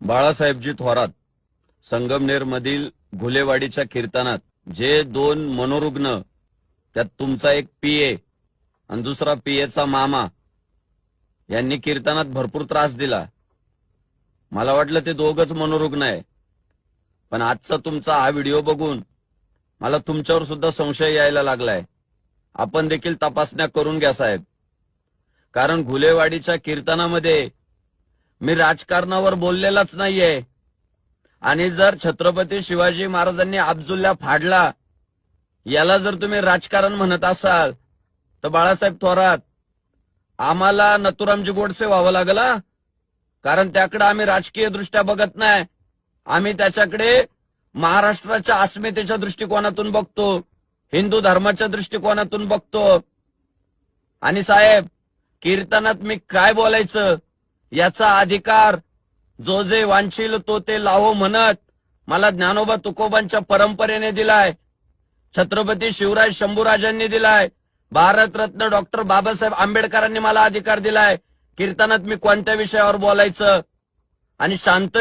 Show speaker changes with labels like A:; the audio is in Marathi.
A: बाळासाहेबजी थोरात संगमनेर मधील घुलेवाडीच्या कीर्तनात जे दोन मनोरुग्ण त्यात तुमचा एक पीए आणि दुसरा पीएचा मामा यांनी कीर्तनात भरपूर त्रास दिला. मला वाटलं ते दोघच मनोरुग्ण आहे. पण आजचा तुमचा हा व्हिडिओ बघून मला तुमच्यावर सुद्धा संशय यायला लागलाय. आपण देखील तपासण्या करून घ्या साहेब. कारण घुलेवाडीच्या कीर्तनामध्ये मी राजकारणावर बोललेलाच नाहीये. आणि जर छत्रपती शिवाजी महाराजांनी अब्जुल्ला फाडला याला जर तुम्ही राजकारण म्हणत असाल तर बाळासाहेब थोरात आम्हाला नथुरामजी गोडसे व्हावं लागला? कारण त्याकडे आम्ही राजकीय दृष्ट्या बघत नाही. आम्ही त्याच्याकडे महाराष्ट्राच्या अस्मितेच्या दृष्टिकोनातून बघतो हिंदू धर्माच्या दृष्टिकोनातून बघतो. आणि साहेब कीर्तनात मी काय बोलायचं? याचा अधिकार जो जे वांछील तो ते लाहो म्हणत मला ज्ञानोबा तुकोबांच्या परंपरेने दिलाय छत्रपती शिवराज शंभूराजांनी दिलाय भारतरत्न डॉक्टर बाबासाहेब आंबेडकरांनी मला अधिकार दिलाय. कीर्तनात मी कोणत्या विषयावर बोलायचं? आणि शांत